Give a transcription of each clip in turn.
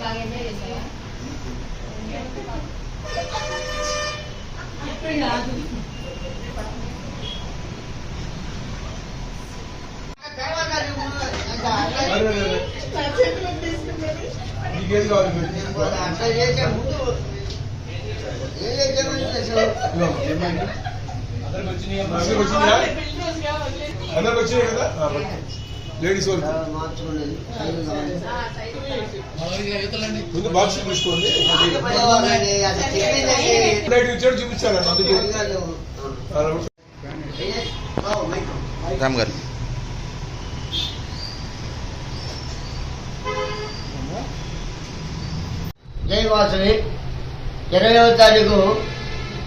బాగా ఎంజాయ్ చేశావా నీకేది కావాలి మీరు తీసుకో. ఇదిగో, ఏమైంది? అందరికి వచ్చినాయా? అందరికి వచ్చినాయి కదా ఆ, పట్టు. లేడీస్ వరకు ముందు బాక్స్ చూసుకోండి నైట్ ఇచ్చాడు చూపించాలండి అందుకే. ఆ, రామ్ గారు ఇరవైవ తారీఖు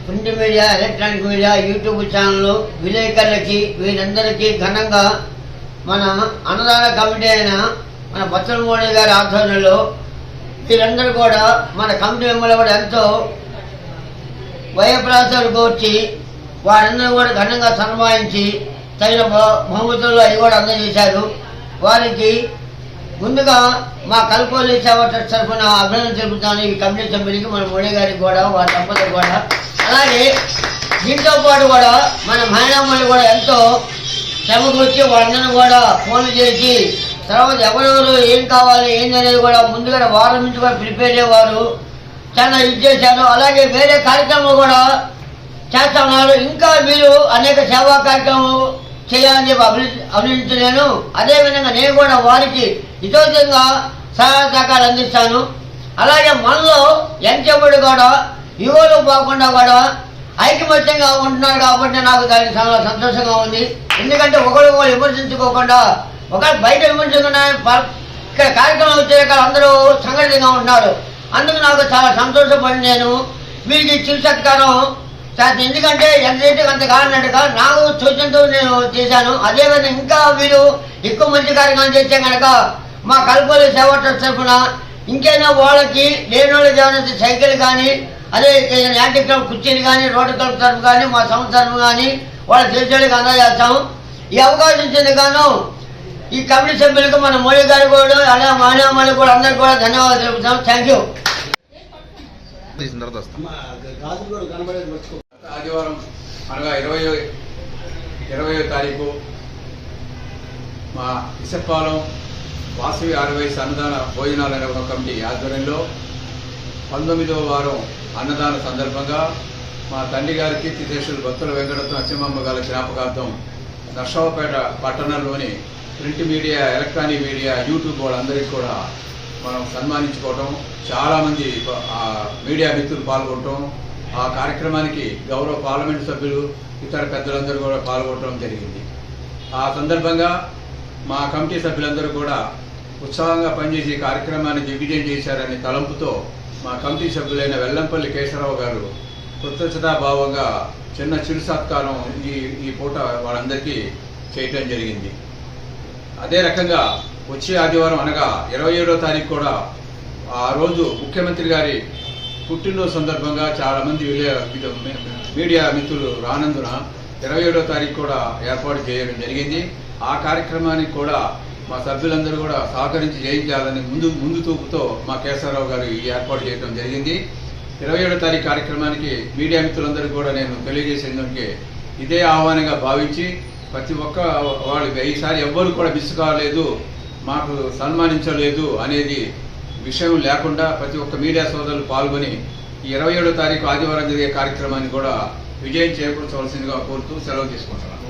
print media electronic media YouTube channel విలేకరులకి వీరందరికీ ఘనంగా మన అన్నదాన కమిటీ అయిన మన బచ్చల మోడీ గారి ఆధ్వర్యంలో వీరందరూ కూడా మన కమిటీ మెంబర్లు కూడా ఎంతో వయప్రాసాలు కోర్చి వారందరూ కూడా ఘనంగా సన్మానించి తగిన బహు- బహుమతులు అవి కూడా అందజేశారు. వారికి ముందుగా మా కల్పోలి సేవా ట్రస్ట్ తరఫున అభినందన తెలుపుతాను ఈ కమిటీ సభ్యులకి మన మోడీ గారికి కూడా వారి దంపతులకు కూడా. అలాగే దీంతో పాటు కూడా మన మహిళామణి కూడా ఎంతో శ్రమకు వచ్చి వాళ్ళందరూ కూడా ఫోన్లు చేసి తర్వాత ఎవరెవరు ఏం కావాలి ఏందనేది కూడా ముందుగా వారం నుంచి కూడా ప్రిపేర్ అయ్యేవారు చాలా ఇది చేశారు. అలాగే వేరే కార్యక్రమాలు కూడా చేస్తా ఉన్నారు ఇంకా మీరు అనేక సేవా కార్యక్రమం చేయాలని చెప్పి అభివృద్ధి అభినందించలేను అదేవిధంగా నేను కూడా వారికి ఇతోచితంగా సహాయ సహకారాలు అందిస్తాను. అలాగే మనలో ఎంచబడి కూడా యువలు పోకుండా కూడా ఐకమత్యంగా ఉంటున్నారు కాబట్టి నాకు దానికి చాలా సంతోషంగా ఉంది. ఎందుకంటే ఒకరు ఒకరు విమర్శించుకోకుండా ఒక బయట విమర్శించకుండా ఇక్కడ కార్యక్రమం వచ్చే అందరూ సంఘటితంగా ఉంటున్నారు. అందుకు నాకు చాలా సంతోషపడి నేను మీకు ఇచ్చిన సత్కారం ఎందుకంటే ఎంత అయితే అంత కానట్టుగా నాకు సూచనతో నేను చేశాను. అదేవిధంగా ఇంకా వీరు ఎక్కువ మంచి కార్యక్రమం చేస్తే కనుక మా కల్పలు సేవా ట్రస్ట్ తరఫున ఇంకైనా వాళ్ళకి లేని వాళ్ళకి ఏమైనా సైకిల్ కానీ అదే ఏదైనా క్లబ్ కుర్చీలు కానీ రోడ్డు క్లబ్ తరఫు కానీ మా సంస్థ తరఫు కానీ వాళ్ళ తెలిసేళ్ళకి అందజేస్తాం ఈ అవకాశం ఇచ్చింది ఈ కమిటీ సభ్యులకు మన మోడీ గారు కూడా అలాగే మహిళా కూడా అందరికీ కూడా ధన్యవాదాలు తెలుపుతాం థ్యాంక్ యూ ఆదివారం అనగా ఇరవై ఇరవయో తారీఖు మా ఇసప్పాలెం వాసవి ఆరవైస్ అన్నదాన భోజనాల నిర్వహణ కమిటీ ఆధ్వర్యంలో పంతొమ్మిదవ వారం అన్నదాన సందర్భంగా మా తండ్రి గారి కీర్తిశేషులు భక్తుల వెంకటరత్న అచ్చమ్మ గారి జ్ఞాపకార్థం నర్సావపేట పట్టణంలోని print media electronic media YouTube వాళ్ళందరికీ కూడా మనం సన్మానించుకోవటం చాలామంది మీడియా మిత్రులు పాల్గొనటం ఆ కార్యక్రమానికి గౌరవ పార్లమెంట్ సభ్యులు ఇతర పెద్దలందరూ కూడా పాల్గొనడం జరిగింది. ఆ సందర్భంగా మా కమిటీ సభ్యులందరూ కూడా ఉత్సాహంగా పనిచేసి కార్యక్రమాన్ని దిగ్విజయం చేశారనే తలంపుతో మా కమిటీ సభ్యులైన వెల్లంపల్లి కేశవరావు గారు కృతజ్ఞతాభావంగా చిన్న చిరు సత్కారం ఈ ఈ పూట వాళ్ళందరికీ చేయటం జరిగింది. అదే రకంగా వచ్చే ఆదివారం అనగా ఇరవై ఏడో తారీఖు కూడా ఆ రోజు ముఖ్యమంత్రి గారి పుట్టినరోజు సందర్భంగా చాలా మంది మీడియా మిత్రులు రానందున ఇరవై ఏడో తారీఖు కూడా ఏర్పాటు చేయడం జరిగింది. ఆ కార్యక్రమానికి కూడా మా సభ్యులందరూ కూడా సహకరించి చేయించాలని ముందు ముందు తూపుతో మా కేశవరావు గారు ఈ ఏర్పాటు చేయడం జరిగింది. ఇరవై ఏడో తారీఖు కార్యక్రమానికి మీడియా మిత్రులందరూ కూడా నేను తెలియజేసేందుకే ఇదే ఆహ్వానంగా భావించి ప్రతి ఒక్క వాళ్ళు ఈసారి ఎవ్వరు కూడా మిస్ కాలేదు మాకు సన్మానించలేదు అనేది విషయం లేకుండా ప్రతి ఒక్క మీడియా సోదరులు పాల్గొని ఈ ఇరవై ఏడో తారీఖు ఆదివారం జరిగే కార్యక్రమాన్ని కూడా విజయం చేకూర్చవలసిందిగా కోరుతూ సెలవు తీసుకుంటున్నాను.